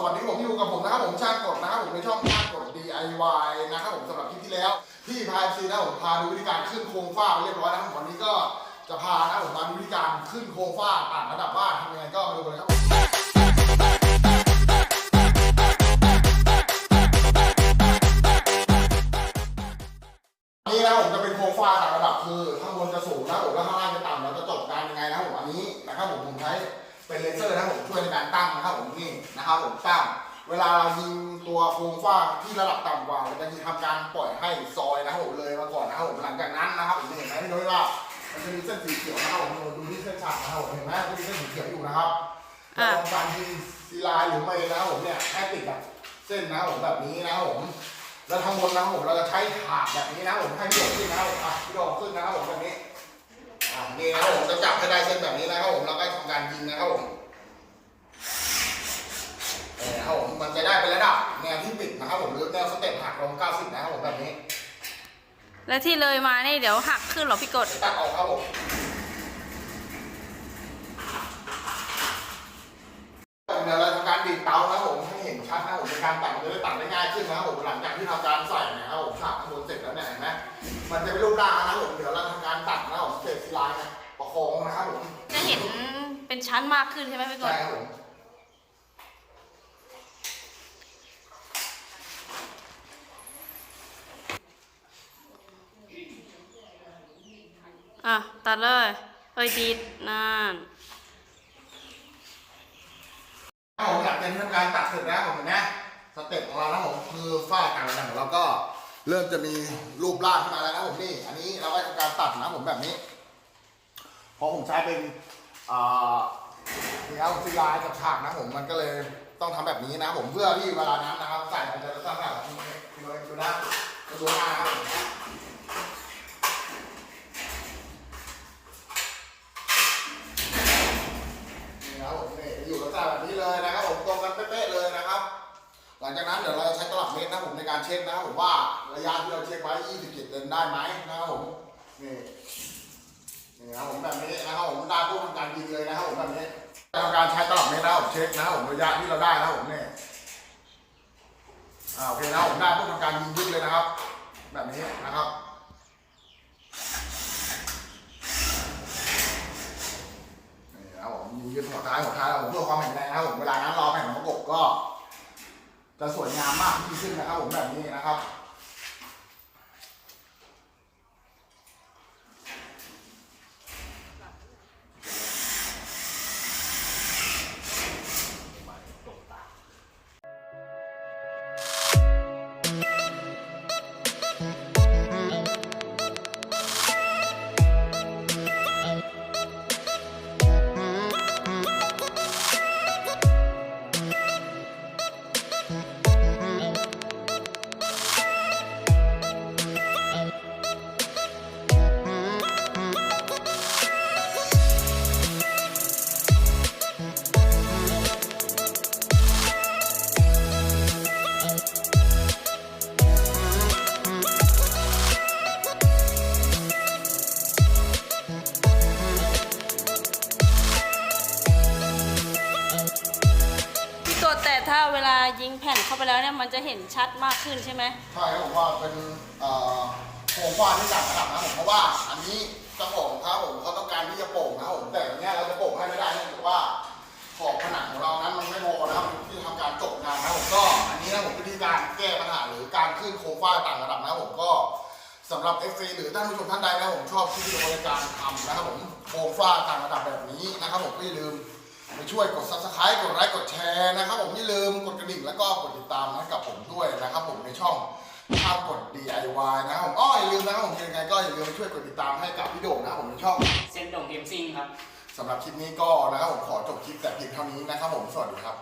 สวัสดีผมอยู่กับผมนะครับผมชางกดนะครับผมในช่องชางกด DIY นะครับผมสำหรับคลิปที่แล้วที่พาซีนะผมพาดูวิธีการขึ้นโครงฝ้าเรียบร้อยนะครับวันนี้ก็จะพานะผมมาดูวิธีการขึ้นโครงฝ้าต่างระดับบ้านทำยังไงก็มาดูกันเลยครับผมนี่นะผมจะเป็นโครงฝ้าต่างระดับคือข้างบนจะสูงนะผมแล้วข้างล่างจะต่ำเราจะจบการยังไงนะครับผมอันนี้นะครับผมผมใช้ เป็นเลเซอร์นะครับผมช่วยในการตั้งนะครับผมนี่นะครับผมตั้ง เวลาเรายิงตัวโครงฝ้าที่ระดับต่ำกว่าเราจะทำการปล่อยให้ซอยนะครับผมเลยมาก่อนนะครับผมหลังจากนั้นนะครับผมเห็นไหมพี่น้อยว่ามันจะมีเส้นสีเขียวนะครับผมดูที่เส้นฉากนะครับผมเห็นไหมก็มีเส้นสีเขียวอยู่นะครับอะเราทำการยิงซีลาหรือไม่นะครับผมเนี่ยให้ติดกับเส้นนะครับผมแบบนี้นะครับผมแล้วทั้งบนนะครับผมเราจะใช้ถาดแบบนี้นะครับผมให้พี่โดดขึ้นนะครับผมอะพี่โดขึ้นนะครับผมแบบนี้อ่านี่นะครับผมจะจับให้ได้เส้นแบบนี้นะครับ นะครับผมเออนะครับผมมันจะได้เป็นระดับแนวที่ปิดนะครับผมหรือแนวสเต็ปหักลง 90 นะครับผมแบบนี้ และที่เลยมานี่เดี๋ยวหักขึ้นเหรอพี่กดตัดออกครับผมเดี๋ยวเราทำการดีดเตานะครับผมให้เห็นชัดนะครับผมในการตัดมันจะได้ตัดได้ง่ายขึ้นนะครับผมหลังจากที่ทำการใส่นะครับผมฉากข้างบนเสร็จแล้วเนี่ยเห็นไหมมันจะเป็นรูปร่างนะครับผมเดี๋ยวเราทำการตัดนะครับผมเศษซีไลน์เนี่ยประคองนะครับผมจะเห็น เป็นชั้นมากขึ้นใช่ไหมพี่กใช่ดครับผมอะตัดเลยเอ้ยดีดนั่นถ้าผมอยากเป็นทำการตัดเสร็จแล้วผมเห็นไหมสเต็ปของเรานะผมคือฝ้าต่างระดับของเราก็เริ่มจะมีรูปร่างขึ้นมาแล้วนะผมนี่ อันนี้เราก็ทำการตัดนะผมแบบนี้เพราะผมใช้เป็น อ่านี่ครับซีลายกับฉากนะผมมันก็เลยต้องทำแบบนี้นะผมเพื่อที่เวลานั้นนะครับใส่มันจะตั้งแบบนี้ดูดูนะดูหน้านะครับผมนี่นะครับผมนี่อยู่ลักษณะแบบนี้เลยนะครับผมตรงกันเป๊ะๆเลยนะครับ หลังจากนั้นเดี๋ยวเราจะใช้ตลับเมตรนะผมในการเช็คนะครับผมว่าระยะที่เราเช็คไว้ 27เซนได้ไหมนะครับผมนี่ นี่นะครับผมแบบนี้นะครับผมได้ผู้ทำการยิงเลยนะครับผมแบบนี้ทำการใช้ตลับเมตรนะครับผมเช็คนะครับผมระยะที่เราได้นะครับผมเนี่ยอ่าโอเคนะครับผมได้ผู้ทำการยิงยึดเลยนะครับ แบบนี้นะครับนี่นะครับผมยิงยึดหัวท้ายหัวท้ายแล้วผมเพื่อความแข็งแรงนะครับผมเวลานั้นรอแผ่นประกบก็ จะสวยงามมากยิ่งขึ้นนะครับผมแบบนี้นะครับ ยิงแผ่นเข้าไปแล้วเนี่ยมันจะเห็นชัดมากขึ้นใช่ไหมใช่ครับผมว่าเป็นโครงฝ้าที่ต่างระดับนะผมเพราะว่าอันนี้เจ้าของครับผมเขาต้องการที่จะโป่งนะผมแต่เนี้ยเราจะโป่งให้ไม่ได้เนื่องจากว่าขอบผนังของเรานั้นมันไม่พอนะครับที่ทำการจบงานนะผมก็อันนี้นะผมวิธีการแก้ปัญหาหรือการขึ้นโครงฝ้าต่างระดับนะผมก็สำหรับ f อหรือท่านผู้ชมท่านใดนะผมชอบที่วิดีโอในการทำนะครับผมโครงฝ้าต่างระดับแบบนี้นะครับผมก็อย่ลืม ไปช่วยกด subscribe กดไลค์กดแชร์นะครับผมอย่าลืมกดกระดิ่งแล้วก็กดติดตามให้กับผมด้วยนะครับผมในช่องข้ามกด DIY นะครับผมอ้ออย่าลืมนะครับผมยังไงก็อย่าลืมไปช่วยกดติดตามให้กับพี่โด่งนะครับผมในช่องเส้นโด่งเกมซิ่งครับ สำหรับคลิปนี้ก็นะครับผมขอจบคลิปแต่เพียงเท่านี้นะครับผมสวัสดีครับ